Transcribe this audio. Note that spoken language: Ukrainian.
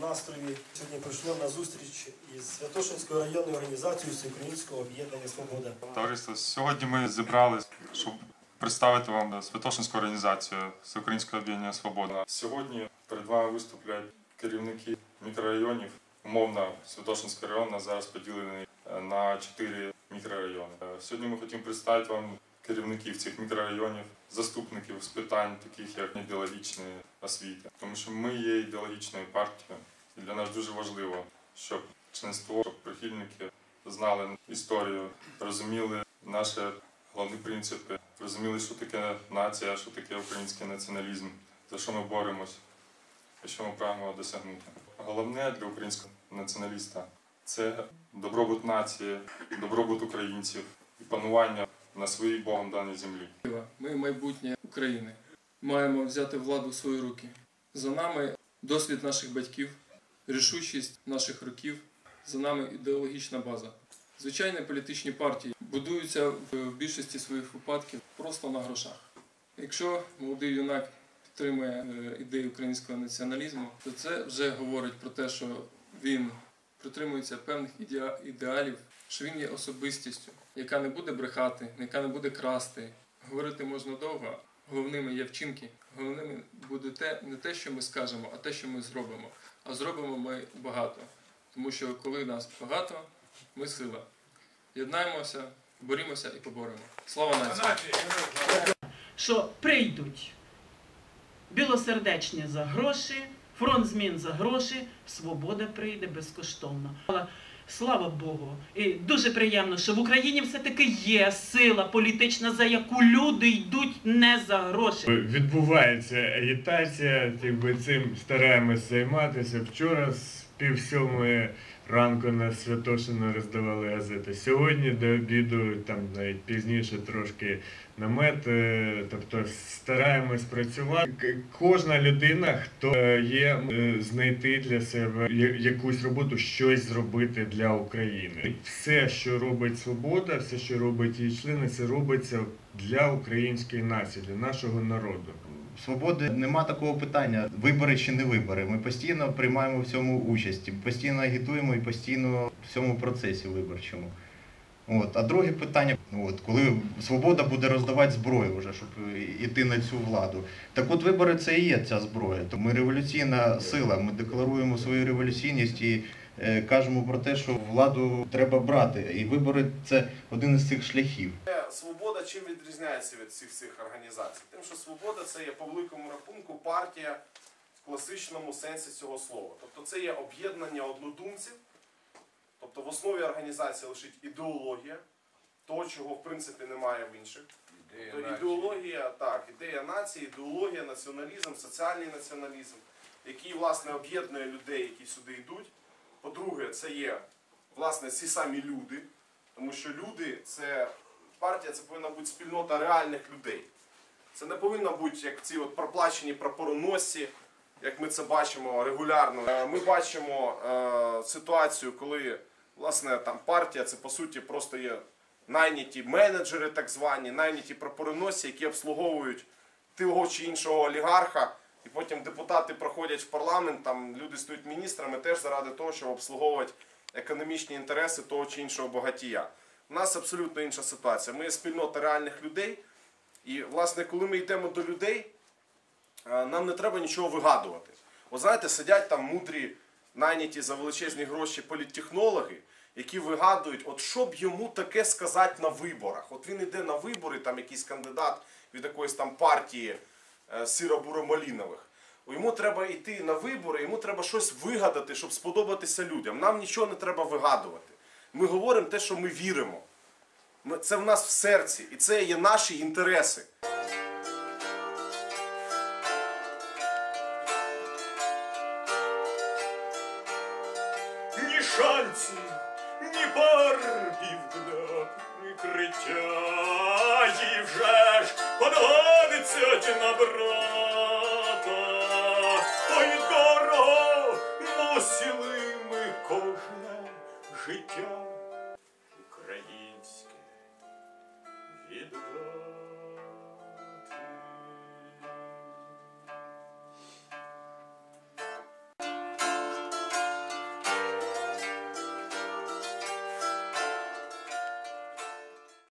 настрої. Сьогодні прийшло на зустріч із Святошинською районною організацією Всеукраїнського об'єднання Свобода. Товариство, сьогодні ми зібрались, щоб представити вам Святошинську організацію Всеукраїнського об'єднання Свобода. Сьогодні перед вами виступлять керівники мікрорайонів. Умовно, Святошинський район зараз поділений е, на чотири мікрорайони. Е, Сьогодні ми хочемо представити вам керівників цих мікрорайонів, заступників з питань, таких як ідеологічної освіти. Тому що ми є ідеологічною партією, і для нас дуже важливо, щоб членство, щоб прихильники знали історію, розуміли наші головні принципи, розуміли, що таке нація, що таке український націоналізм, за що ми боремось і що ми прагнемо досягнути. Головне для українського націоналіста це добробут нації, добробут українців і панування на своїй Богом даній землі. Ми майбутнє України. Маємо взяти владу в свої руки. За нами досвід наших батьків, рішучість наших років, за нами ідеологічна база. Звичайні політичні партії будуються в більшості своїх випадків просто на грошах. Якщо молодий юнак підтримує е, ідею українського націоналізму, то це вже говорить про те, що він притримується певних ідеалів, що він є особистістю, яка не буде брехати, яка не буде красти. Говорити можна довго. Головними є вчинки. Головними буде те, не те, що ми скажемо, а те, що ми зробимо. А зробимо ми багато. Тому що коли нас багато, ми сила. Єднаємося, борімося і поборемо. Слава нації! що прийдуть білосердечні за гроші, фронт змін за гроші, свобода прийде безкоштовно. Слава Богу, і дуже приємно, що в Україні все-таки є сила політична, за яку люди йдуть не за гроші. Відбувається агітація, якби цим стараємось займатися. Вчора пів сьомої ранку на Святошино роздавали газети. Сьогодні до обіду, там навіть пізніше трошки намет. е, Тобто стараємось працювати. Кожна людина, хто е, є, е, знайти для себе якусь роботу, щось зробити для України. Все, що робить свобода, все, що робить її члени, це робиться для української нації, для нашого народу. Свободи нема такого питання, вибори чи не вибори. Ми постійно приймаємо в цьому участь, постійно агітуємо і постійно в цьому процесі виборчому. От. А друге питання, от, коли свобода буде роздавати зброю, вже, щоб йти на цю владу. Так от вибори це і є ця зброя. То ми революційна сила, ми декларуємо свою революційність і е, кажемо про те, що владу треба брати. І вибори це один із цих шляхів. Свобода чим відрізняється від всіх цих організацій? Тим, що свобода це є по великому рахунку партія в класичному сенсі цього слова. Тобто це є об'єднання однодумців, тобто в основі організації лежить ідеологія, того, чого в принципі немає в інших. Тобто ідеологія, так, ідея нації, ідеологія, націоналізм, соціальний націоналізм, який власне об'єднує людей, які сюди йдуть. По-друге, це є власне ці самі люди, тому що люди це партія, це повинна бути спільнота реальних людей. Це не повинно бути як ці от проплачені прапороносці, як ми це бачимо регулярно. Е, Ми бачимо е, ситуацію, коли власне там партія це по суті просто є найняті менеджери, так звані, найняті прапороносці, які обслуговують того чи іншого олігарха. І потім депутати проходять в парламент, там люди стають міністрами теж заради того, щоб обслуговувати економічні інтереси того чи іншого багатія. У нас абсолютно інша ситуація. Ми є спільнота реальних людей. І, власне, коли ми йдемо до людей, е, нам не треба нічого вигадувати. От знаєте, сидять там мудрі, найняті за величезні гроші політтехнологи, які вигадують, от що б йому таке сказати на виборах. От він йде на вибори, там якийсь кандидат від якоїсь там партії е, сиро-буромалінових. Йому треба йти на вибори, йому треба щось вигадати, щоб сподобатися людям. Нам нічого не треба вигадувати. Ми говоримо те, що ми віримо. Це в нас в серці, і це є наші інтереси. Ні шансів, ні барвів для прикриття, і вже ж подгониться ті набрав. creature.